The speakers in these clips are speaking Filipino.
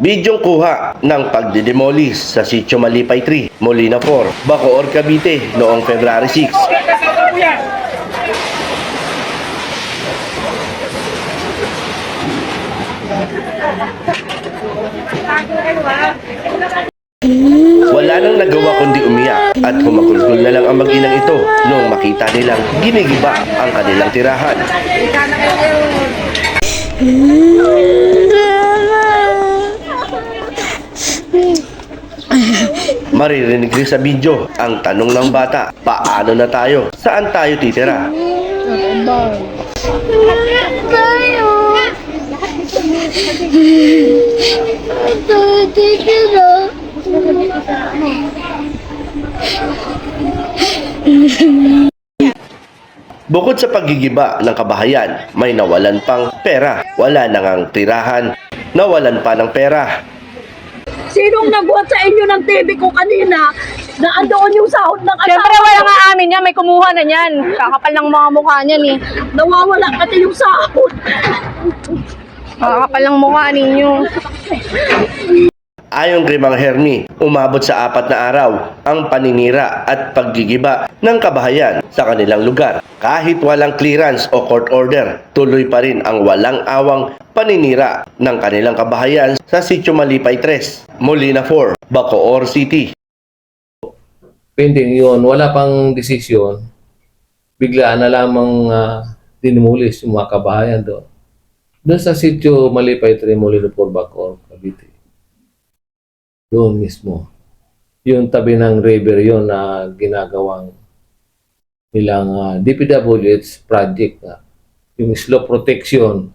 Bidyong kuha ng pagdidemolis sa Sitio Malipay 3, Molina 4, Bacoor, Cavite noong February 6. Wala nang nagawa kundi umiyak at humagulgol na lang ang mag-inang ito nung makita nilang ginigiba ang kanilang tirahan. Maririnig rin sa video ang tanong ng bata, paano na tayo? Saan tayo titira? Bukod sa paggigiba ng kabahayan, may nawalan pang pera. Wala nang ang tirahan. Nawalan pa ng pera. Sinong nagbuhat sa inyo ng TV ko kanina na andoon yung sahod ng asawa Siyempre, wala nga amin yan. May kumuha na niyan. Kakapal ng mga mukha niyan eh. Nawawala pati yung sahod. Kakapal ng mukha ninyo. Ayon kay Mang Hermi, umabot sa apat na araw ang paninira at paggigiba ng kabahayan sa kanilang lugar. Kahit walang clearance o court order, tuloy pa rin ang walang awang paninira ng kanilang kabahayan sa Sitio Malipay 3, Molina 4, Bacoor City. pending yun, wala pang desisyon, biglaan na lamang uh, dinimulis yung mga kabahayan doon. Doon sa sitio Malipay, Tremolino, Bacoor, Cavite. Doon mismo. Yung tabi ng river yon na ginagawang nilang uh, DPWH project. ah. yung slope protection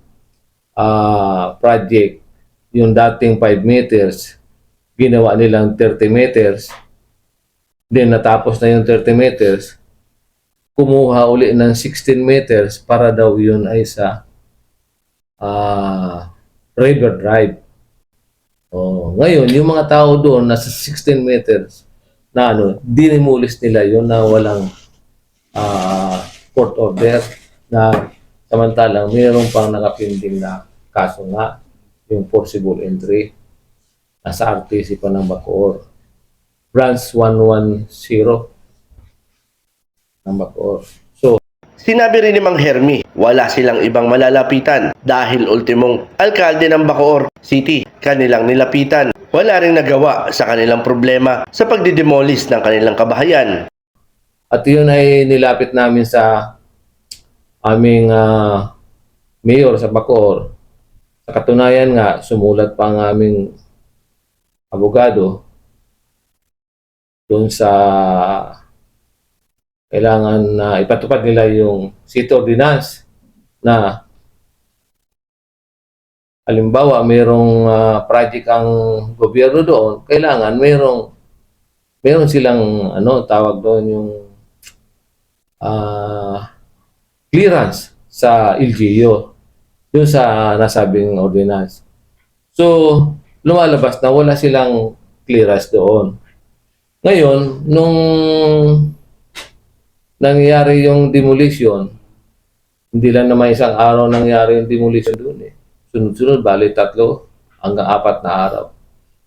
ah, project, yung dating 5 meters, ginawa nilang 30 meters. Then natapos na yung 30 meters, kumuha uli ng 16 meters para daw yun ay sa ah, river drive. Oh, ngayon, yung mga tao doon nasa 16 meters na ano, dinimulis nila yun na walang ah, court order na samantalang mayroon pang nakapinding na kaso nga yung forcible entry. Nasa RTC pa ng Bacoor. Branch 110 ng Bacoor. Sinabi rin ni Mang Hermi, wala silang ibang malalapitan dahil ultimong alkalde ng Bacoor City kanilang nilapitan. Wala ring nagawa sa kanilang problema sa pagdidemolis ng kanilang kabahayan. at yun ay nilapit namin sa aming ah, mayor sa Bacoor. Sa katunayan nga, sumulat pa ang aming abogado doon sa kailangan na ipatupad nila yung city ordinance na halimbawa mayroong ah, project ang gobyerno doon, kailangan mayroong meron silang ano tawag doon yung ah, clearance sa LGU doon sa nasabing ordinance. So, lumalabas na wala silang clearance doon. Ngayon, nung nangyari yung demolition, hindi lang naman isang araw nangyari yung demolition doon eh. Sunod-sunod, bali tatlo hanggang apat na araw.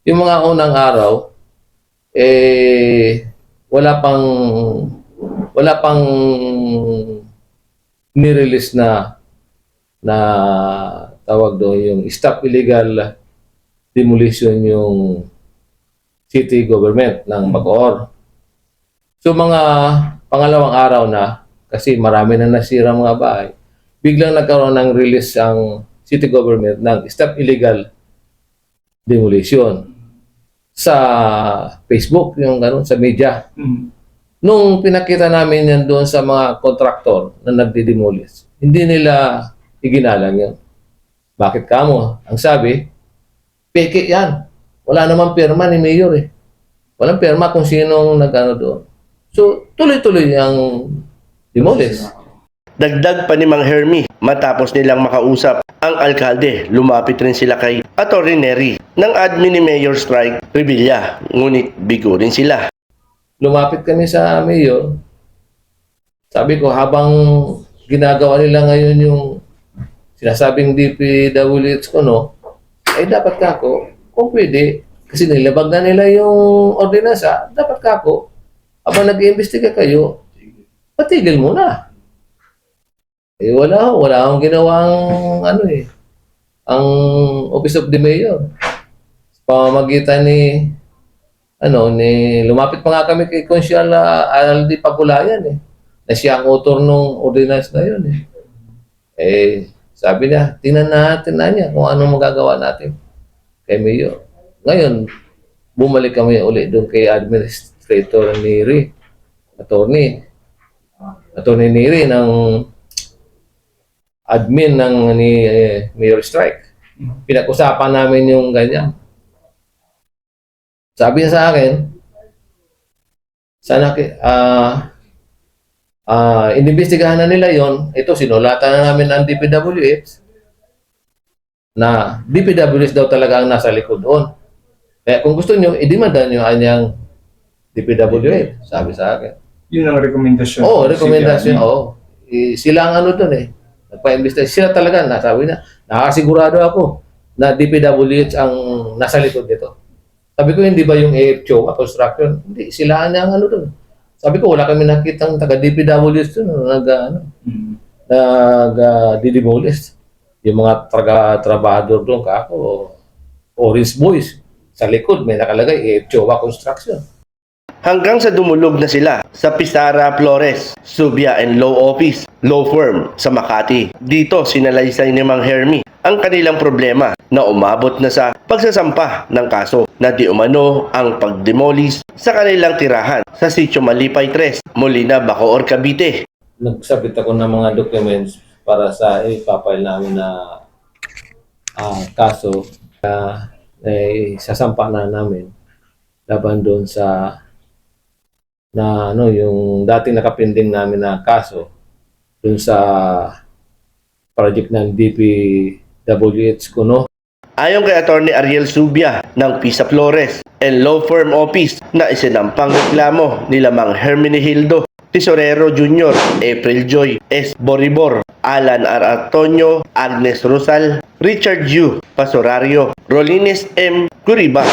Yung mga unang araw, eh, wala pang wala pang nirelease na na tawag doon yung stop illegal demolition yung city government ng Bacoor. So mga pangalawang araw na kasi marami na nasira mga bahay, biglang nagkaroon ng release ang city government ng stop illegal demolition sa Facebook, yung ganun, sa media. Nung pinakita namin yan doon sa mga kontraktor na nagdidemolish, hindi nila iginalang yun. Bakit kamo? Ang sabi, peke yan. Wala namang pirma ni Mayor eh. Walang pirma kung sinong nag-ano doon. So, tuloy-tuloy ang demolish. Dagdag pa ni Mang Hermi, matapos nilang makausap ang alkalde, lumapit rin sila kay Atty. Neri ng admin ni Mayor Strike Revilla, ngunit bigo rin sila. lumapit kami sa mayor. Sabi ko, habang ginagawa nila ngayon yung sinasabing DPWH ko, no, ay dapat ka ako, kung pwede, kasi nilabag na nila yung ordinansa, dapat kako, habang nag-iimbestiga kayo, patigil muna. Eh wala wala akong ginawang ano eh, ang Office of the Mayor. Sa pamamagitan ni, ano, ni, lumapit pa nga kami kay Consyal uh, Aldi Pagulayan eh, na siya ang author ng ordinance na yun eh. Eh, sabi niya, tingnan natin na niya kung anong magagawa natin kay Mayor. Ngayon, bumalik kami uli doon kay Administrator Neri, attorney. Attorney Neri ng admin ng ni eh, Mayor Strike. Pinag-usapan namin yung ganyan. Sabi niya sa akin, sana ah ah inimbestigahan na nila yon. Ito sinulatan na namin ang DPWH na DPWH daw talaga ang nasa likod doon. Kaya kung gusto niyo, idimanda niyo anyang DPWH, sabi sa akin. Yun ang rekomendasyon. Oo, oh, rekomendasyon. Oo. Eh, sila ang ano doon eh. Nagpa-imbestiga. Sila talaga, nasabi na, nakasigurado ako na DPWH ang nasa likod nito. Sabi ko, hindi ba yung AFCO, construction? Hindi, sila ang ano doon. Sabi ko, wala kami nakitang taga DPWH doon na nag, ano, Mm. nag uh, didemolish. Yung mga traga trabador doon, kako, Orange Boys. Sa likod, may nakalagay, AFCO construction. Hanggang sa dumulog na sila sa Pisara Flores, Subia and Law Office, law firm sa Makati. Dito sinalaysay ni Mang Hermie ang kanilang problema na umabot na sa pagsasampa ng kaso na di umano ang pagdemolis sa kanilang tirahan sa Sitio Malipay 3, Molina, Bacoor, Cavite. nagsabit ako ng mga documents para sa ipapile namin na ah, kaso na eh, sasampa na namin laban doon sa na ano yung dating nakapinding namin na kaso doon sa project ng DPWH Kuno Ayon kay Attorney Ariel Subia ng Pisa Flores and Law Firm Office na isinampang reklamo nila Mang Hermine Hildo, Tesorero Jr., April Joy, S. Boribor, Alan R. Antonio, Agnes Rosal, Richard Yu, Pasorario, Rolines M. Curiba.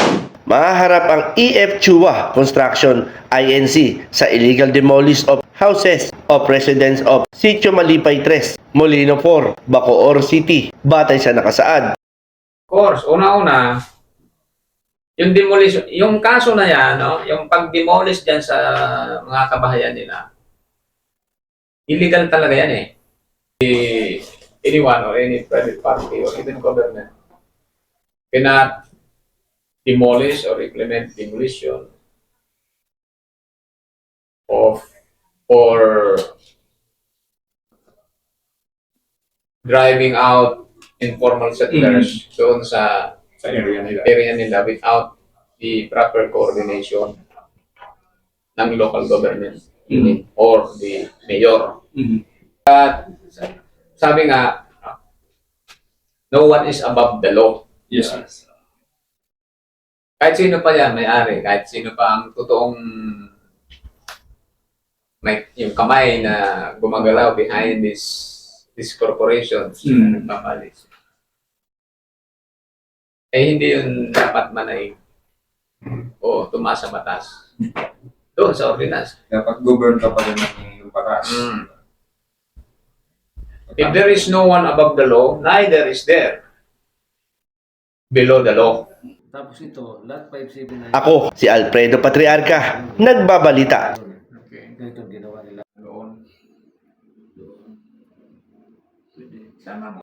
Mahaharap ang EF Chua Construction INC sa illegal demolish of houses of residents of Sitio Malipay 3, Molino 4, Bacoor City, batay sa nakasaad course, una-una, yung demolition, yung kaso na yan, no, yung pag-demolish dyan sa mga kabahayan nila, illegal talaga yan eh. Anyone or any private party or even government cannot demolish or implement demolition of or driving out informal settlers doon sa Sa area nila. area nila without the proper coordination ng local government unit or the mayor. Mhm. Sabi nga, no one is above the law. Yes, sir. Kahit sino pa yan, may-ari, kahit sino pa ang totoong may yung kamay na gumagalaw behind this this corporation Mm. na nagpapalis. Eh hindi yun dapat manay o tumasa batas. Doon sa ordinance. Dapat govern ka pa rin ng batas. Mm. If there is no one above the law, neither is there below the law. Tapos ito lot 579 Ako, si Alfredo Patriarca, nagbabalita. Okay. ganito ang ginawa nila Doon. Sama mo.